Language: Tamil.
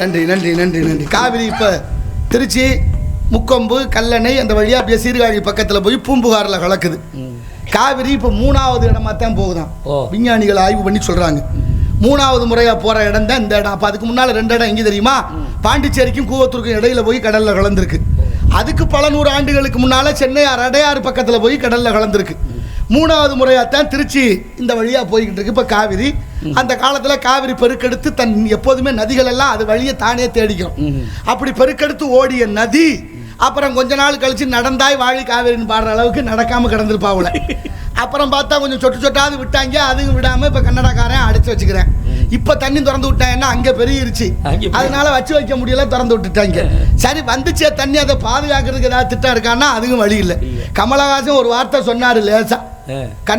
நன்றி நன்றி நன்றி நன்றி. காவிரி இப்போ திருச்சி முக்கொம்பு கல்லணை அந்த வழியாக அப்படியே சீர்காழி பக்கத்தில் போய் பூம்புகாரில் கலக்குது. காவிரி இப்போ மூணாவது இடமா தான் போகுதாம் ஓ. விஞ்ஞானிகள் ஆய்வு பண்ணி சொல்கிறாங்க மூணாவது முறையாக போகிற இடம் தான் இந்த இடம். அப்போ அதுக்கு முன்னால் ரெண்டு இடம் எங்கே தெரியுமா? பாண்டிச்சேரிக்கும் கூவத்தூருக்கும் இடையில போய் கடலில் கலந்துருக்கு. அதுக்கு பல நூறு ஆண்டுகளுக்கு முன்னால் சென்னை அடையாறு பக்கத்தில் போய் கடலில் கலந்துருக்கு. மூணாவது முறையாக தான் திருச்சி இந்த வழியாக போய்கிட்டு இருக்கு. இப்போ காவிரி. அந்த காலத்தில் காவிரி பெருக்கெடுத்து தன் எப்போதுமே நதிகள் எல்லாம் அது வழியை தானே தேடிக்கும். அப்படி பெருக்கெடுத்து ஓடிய நதி அப்புறம் கொஞ்ச நாள் கழிச்சு நடந்தாய் வாழி காவிரின்னு பாடுற அளவுக்கு நடக்காம கிடந்திருப்பாவுல அப்புறம் பார்த்தா கொஞ்சம் சொட்டு சொட்டாவது விட்டாங்க அதுவும் விடாம இப்ப கன்னடக்காரன் அடைச்சு வச்சுக்கிறேன். இப்ப தண்ணி திறந்து விட்டாங்கன்னா அங்க பெருகிருச்சு. அதனால வச்சு வைக்க முடியல திறந்து விட்டுட்டாங்க. சரி வந்துச்சே தண்ணி அதை பாதுகாக்கிறதுக்கு ஏதாவது திட்டம் இருக்கான்னா அதுவும் வழி இல்லை. கமலஹாசன் ஒரு வார்த்தை சொன்னாரு லேசா. 对干